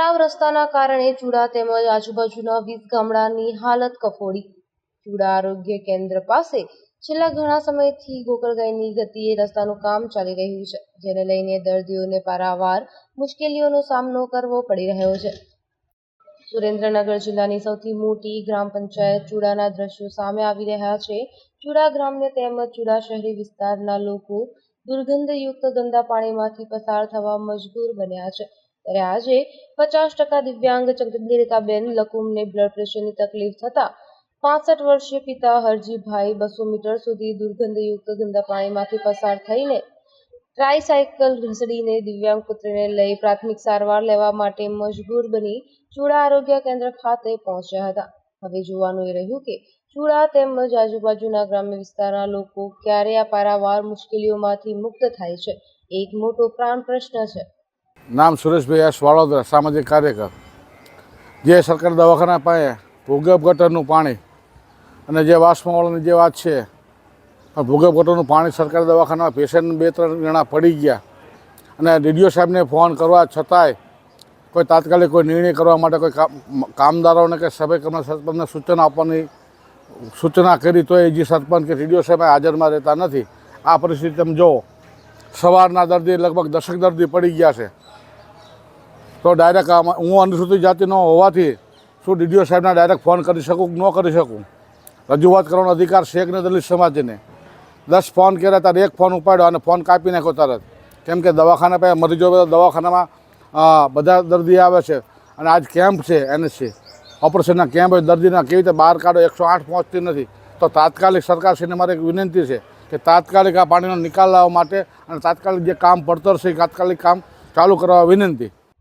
રસ્તાના કારણે ચૂડા તેમજ આજુબાજુના વીસ ગામડાની હાલત કફોડી. ચૂડા આરોગ્ય કેન્દ્ર પાસે છેલ્લા ઘણા સમયથી ગોકળગાયની ગતિએ રસ્તાનું કામ ચાલી રહ્યું છે, જેને લઈને દર્દીઓને પારાવાર મુશ્કેલીઓનો સામનો કરવો પડી રહ્યો છે. સુરેન્દ્રનગર જિલ્લાની સૌથી મોટી ગ્રામ પંચાયત ચૂડાના દ્રશ્યો સામે આવી રહ્યા છે. ચૂડા ગ્રામને તેમજ ચૂડા શહેરી વિસ્તારના લોકો દુર્ગંધયુક્ત ગંદા પાણીમાંથી પસાર થવા મજબૂર બન્યા છે. ત્યારે આજે પચાસ ટકા દિવ્યાંગ ચંદ્રિકાબેન લકુમને બ્લડ પ્રેશરની તકલીફ થતા પાસઠ વર્ષીય પિતા હરજીભાઈ બસો મીટર સુધી દુર્ગંધયુક્ત ગંદા પાણીમાંથી પસાર થઈને ટ્રાયસાયકલ ઘસડીને દિવ્યાંગ પુત્રને લઈ પ્રાથમિક સારવાર લેવા માટે મજબૂર બની ચૂડા આરોગ્ય કેન્દ્ર ખાતે પહોંચ્યા હતા. હવે જોવાનું એ રહ્યું કે ચૂડા તેમજ આજુબાજુના ગ્રામ્ય વિસ્તારના લોકો ક્યારે આ પારાવાર મુશ્કેલીઓમાંથી મુક્ત થાય છે. એક મોટો પ્રાણ પ્રશ્ન છે. નામ સુરેશભાઈ એસ વાળોદરા સામાજિક કાર્યકર. જે સરકારી દવાખાના પાસે ભૂગર્ભ ગટરનું પાણી અને જે વાસમાવાળાની જે વાત છે ભૂગર્ભ ગટરનું પાણી સરકારી દવાખાનામાં પેશન્ટ બે ત્રણ જણા પડી ગયા અને ડીડીઓ સાહેબને ફોન કરવા છતાંય કોઈ તાત્કાલિક કોઈ નિર્ણય કરવા માટે કોઈ કામ, કામદારોને કે સભ્ય કર્મ સરપંચને સૂચના આપવાની સૂચના કરી તો એ જે સરપંચ કે ડીડીઓ સાહેબ હાજરમાં રહેતા નથી. આ પરિસ્થિતિ તમે જુઓ. સવારના દર્દી લગભગ દશક દર્દી પડી ગયા છે. તો ડાયરેક્ટ હું અનુસૂચિત જાતિનો હોવાથી શું ડીડીઓ સાહેબના ડાયરેક્ટ ફોન કરી શકું ન કરી શકું? રજૂઆત કરવાનો અધિકાર છે કે દલિત સમાજને. દસ ફોન કર્યા ત્યારે એક ફોન ઉપાડ્યો અને ફોન કાપી નાખ્યો તરત. કેમ કે દવાખાના પાસે મરીજો દવાખાનામાં બધા દર્દી આવે છે અને આજ કેમ્પ છે એનએસસી ઓપરેશનના કેમ્પ દર્દીના કેવી રીતે બહાર કાઢો, એકસો આઠ પહોંચતી નથી. તો તાત્કાલિક સરકારશ્રીને મારે એક વિનંતી છે કે તાત્કાલિક આ પાણીનો નિકાલ લાવવા માટે અને તાત્કાલિક જે કામ પડતર છે એ તાત્કાલિક કામ ચાલુ કરવા વિનંતી.